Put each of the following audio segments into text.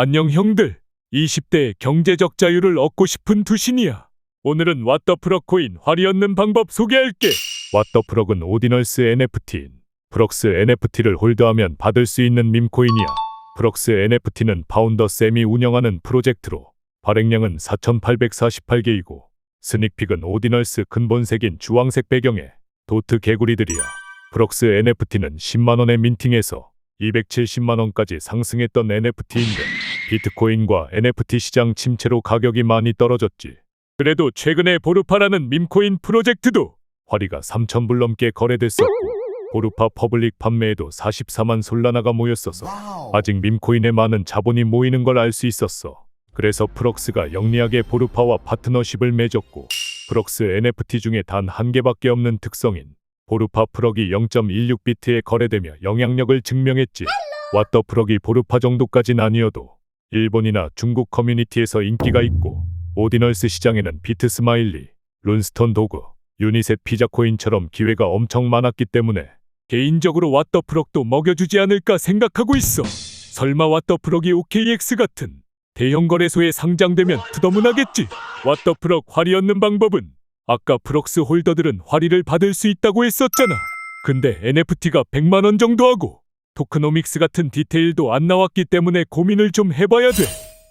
안녕 형들. 20대의 경제적 자유를 얻고 싶은 두신이야. 오늘은 왓더 프로코인 활이 얻는 방법 소개할게. 왓더 프럭은 오디널스 NFT인 프럭스 NFT를 홀드하면 받을 수 있는 밈코인이야. 프럭스 NFT는 파운더 쌤이 운영하는 프로젝트로 발행량은 4,848개이고 스닉픽은 오디널스 근본색인 주황색 배경에 도트 개구리들이야. 프럭스 NFT는 10만 원에 민팅해서 270만 원까지 상승했던 NFT인데 비트코인과 NFT 시장 침체로 가격이 많이 떨어졌지. 그래도 최근에 보르파라는 밈코인 프로젝트도 화리가 3,000불 넘게 거래됐었고 보르파 퍼블릭 판매에도 44만 솔라나가 모였어서 아직 밈코인에 많은 자본이 모이는 걸 알 수 있었어. 그래서 프럭스가 영리하게 보르파와 파트너십을 맺었고 프럭스 NFT 중에 단 한 개밖에 없는 특성인 보르파 프럭이 0.16비트에 거래되며 영향력을 증명했지. 왓더 프럭이 보르파 정도까진 아니어도 일본이나 중국 커뮤니티에서 인기가 있고 오디널스 시장에는 비트 스마일리, 룬스톤 도그, 유니셋 피자코인처럼 기회가 엄청 많았기 때문에 개인적으로 왓더 프럭도 먹여주지 않을까 생각하고 있어. 설마 왓더 프럭이 OKX 같은 대형 거래소에 상장되면 두더문하겠지. 왓더 프럭 활이 얻는 방법은 아까 프럭스 홀더들은 활이를 받을 수 있다고 했었잖아. 근데 NFT가 100만 원 정도 하고 토크노믹스 같은 디테일도 안 나왔기 때문에 고민을 좀 해봐야 돼.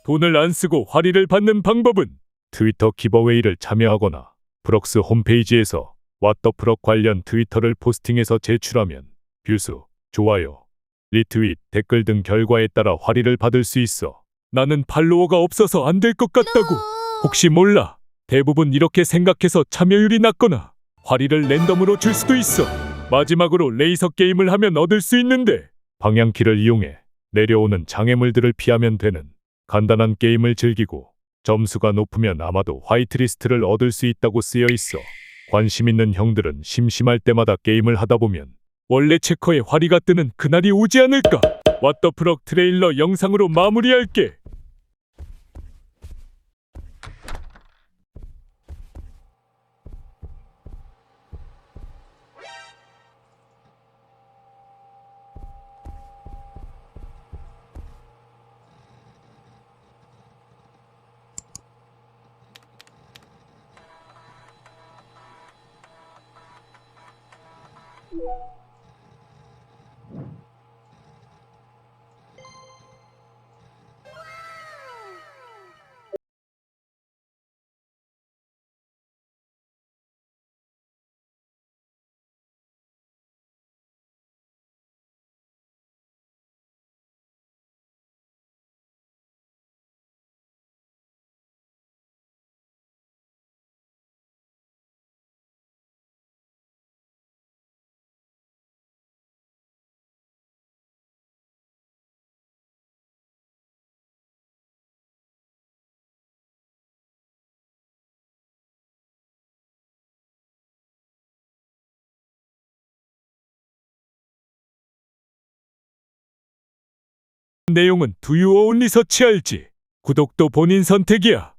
돈을 안 쓰고 활이를 받는 방법은 트위터 기버웨이를 참여하거나 프럭스 홈페이지에서 왓더 프럭 관련 트위터를 포스팅해서 제출하면 뷰수, 좋아요, 리트윗, 댓글 등 결과에 따라 활이를 받을 수 있어. 나는 팔로워가 없어서 안 될 것 같다고. 혹시 몰라. 대부분 이렇게 생각해서 참여율이 낮거나 활이를 랜덤으로 줄 수도 있어. 마지막으로 레이서 게임을 하면 얻을 수 있는데 방향키를 이용해 내려오는 장애물들을 피하면 되는 간단한 게임을 즐기고 점수가 높으면 아마도 화이트리스트를 얻을 수 있다고 쓰여 있어. 관심 있는 형들은 심심할 때마다 게임을 하다 보면 원래 체커에 화리가 뜨는 그날이 오지 않을까? 왓더 프럭 트레일러 영상으로 마무리할게. you 내용은 두유 only 서치할지 구독도 본인 선택이야.